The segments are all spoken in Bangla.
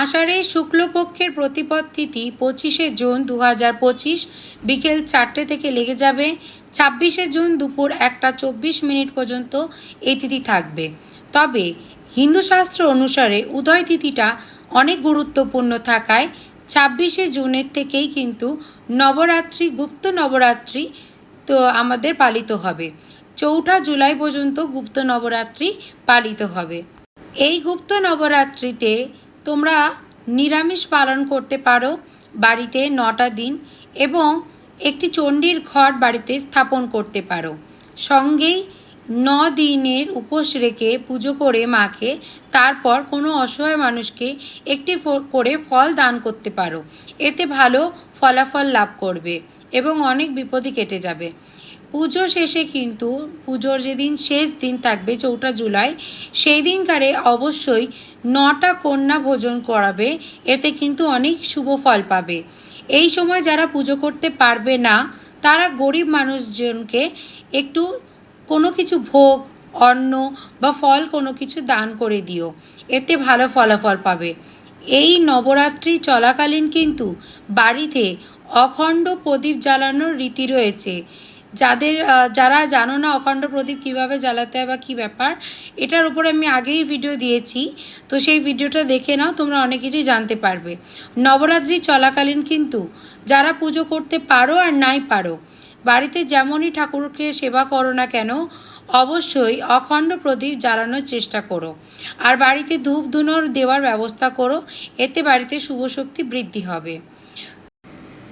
আষাঢ়ে শুক্লপক্ষের প্রতিপদ তিথি পঁচিশে জুন দু পঁচিশ বিকেল চারটে থেকে লেগে যাবে। ছাব্বিশে জুন দুপুর একটা চব্বিশ মিনিট পর্যন্ত এই তিথি থাকবে। তবে হিন্দু শাস্ত্র অনুসারে উদয় তিথিটা অনেক গুরুত্বপূর্ণ থাকায় ছাব্বিশে জুনের থেকেই কিন্তু নবরাত্রি, গুপ্ত নবরাত্রি তো আমাদের পালিত হবে। চৌঠা জুলাই পর্যন্ত গুপ্ত নবরাত্রি পালিত হবে। এই গুপ্ত নবরাত্রিতে তোমরা নিরামিষ পালন করতে পারো বাড়িতে নটা দিন এবং একটি চণ্ডীর ঘর বাড়িতে স্থাপন করতে পারো। সঙ্গেই ন দিনের উপোস রেখে পুজো করে মাকে, তারপর কোনো অসহায় মানুষকে একটি করে ফল দান করতে পারো। এতে ভালো ফলাফল লাভ করবে এবং অনেক বিপদই কেটে যাবে। পুজো শেষে কিন্তু পুজোর যেদিন শেষ দিন থাকবে চৌঠা জুলাই, সেই দিনকারে অবশ্যই নটা কন্যা ভোজন করাবে, এতে কিন্তু অনেক শুভ ফল পাবে। এই সময় যারা পুজো করতে পারবে না, তারা গরিব মানুষজনকে একটু কোনো কিছু ভোগ, অন্ন বা ফল কোনো কিছু দান করে দিও, এতে ভালো ফলাফল পাবে। এই নবরাত্রি চলাকালীন কিন্তু বাড়িতে অখণ্ড প্রদীপ জ্বালানোর রীতি রয়েছে। যাদের যারা জানো না অখণ্ড প্রদীপ কীভাবে জ্বালাতে হয় বা কী ব্যাপার, এটার উপর আমি আগেই ভিডিও দিয়েছি। তো সেই ভিডিওটা দেখে নাও, তোমরা অনেক কিছুই জানতে পারবে। নবরাত্রি চলাকালীন কিন্তু যারা পুজো করতে পারো আর নাই পারো, বাড়িতে যেমনই ঠাকুরকে সেবা করো না কেন, অবশ্যই অখণ্ড প্রদীপ জ্বালানোর চেষ্টা করো। আর বাড়িতে ধূপ ধুনোর দেওয়ার ব্যবস্থা করো, এতে বাড়িতে শুভ শক্তি বৃদ্ধি হবে।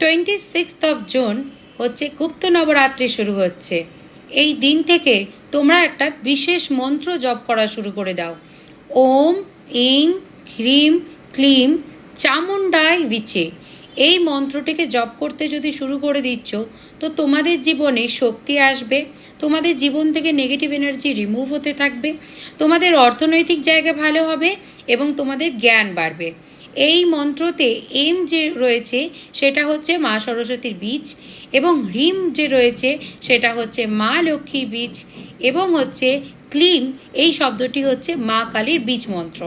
টোয়েন্টি সিক্সথ অফ জুন হচ্ছে গুপ্ত নবরাত্রি শুরু হচ্ছে। এই দিন থেকে তোমরা একটা বিশেষ মন্ত্র জপ করা শুরু করে দাও। ওম, ইং, হ্রিম, ক্লিম চামুন্ডায় বিচে। এই মন্ত্রটিকে জপ করতে যদি শুরু করে দিচ্ছ, তো তোমাদের জীবনে শক্তি আসবে, তোমাদের জীবন থেকে নেগেটিভ এনার্জি রিমুভ হতে থাকবে, তোমাদের অর্থনৈতিক জায়গা ভালো হবে এবং তোমাদের জ্ঞান বাড়বে। এই মন্ত্রতে এম যে রয়েছে, সেটা হচ্ছে মা সরস্বতীর বীজ এবং হ্রিম যে রয়েছে, সেটা হচ্ছে মা লক্ষ্মীর বীজ এবং হচ্ছে ক্লিম, এই শব্দটি হচ্ছে মা কালীর বীজ মন্ত্র।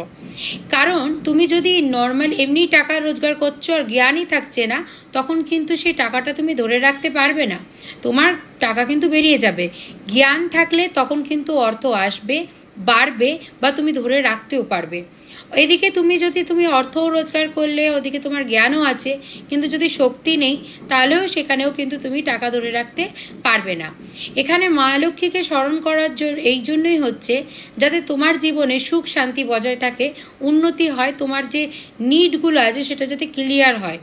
কারণ তুমি যদি নর্মাল এমনি টাকা রোজগার করছ আর জ্ঞানই থাকছে না, তখন কিন্তু সেই টাকাটা তুমি ধরে রাখতে পারবে না। তোমার টাকা কিন্তু বেরিয়ে যাবে। জ্ঞান থাকলে তখন কিন্তু অর্থ আসবে বাড়বে বা তুমি ধরে রাখতেও পারবে। এদিকে তুমি যদি তুমি অর্থও রোজগার করলে, ওদিকে তোমার জ্ঞানও আছে, কিন্তু যদি শক্তি নেই, তাহলেও সেখানেও কিন্তু তুমি টাকা ধরে রাখতে পারবে না। এখানে মা লক্ষ্মীকে স্মরণ করার জন্য এই জন্যই হচ্ছে যাতে তোমার জীবনে সুখ শান্তি বজায় থাকে, উন্নতি হয়, তোমার যে নিডগুলো আছে সেটা যাতে ক্লিয়ার হয়।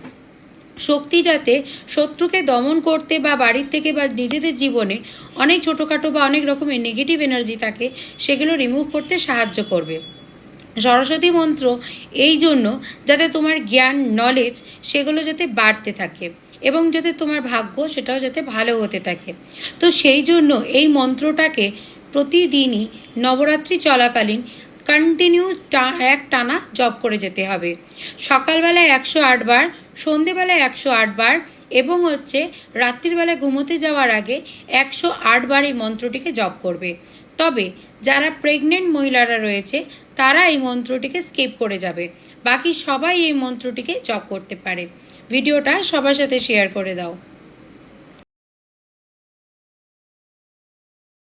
শক্তি যাতে শত্রুকে দমন করতে বা বাড়ির থেকে বা নিজেদের জীবনে অনেক ছোটোখাটো বা অনেক রকমের নেগেটিভ এনার্জি থাকে সেগুলো রিমুভ করতে সাহায্য করবে। সরস্বতী মন্ত্র এই জন্য যাতে তোমার জ্ঞান নলেজ সেগুলো যাতে বাড়তে থাকে এবং যাতে তোমার ভাগ্য সেটাও যাতে ভালো হতে থাকে। তো সেই জন্য এই মন্ত্রটাকে প্রতিদিনই নবরাত্রি চলাকালীন কন্টিনিউ এক টানা জব করে যেতে হবে। সকালবেলায় একশো আটবার সন্ধেবেলায় একশো আটবার এবং হচ্ছে রাত্রিবেলায় ঘুমোতে যাওয়ার আগে একশো আটবার এই মন্ত্রটিকে জপ করবে। তবে যারা প্রেগনেন্ট মহিলারা রয়েছে, তারা এই মন্ত্রটিকে স্কিপ করে যাবে। বাকি সবাই এই মন্ত্রটিকে জপ করতে পারে। ভিডিওটা সবার সাথে শেয়ার করে দাও।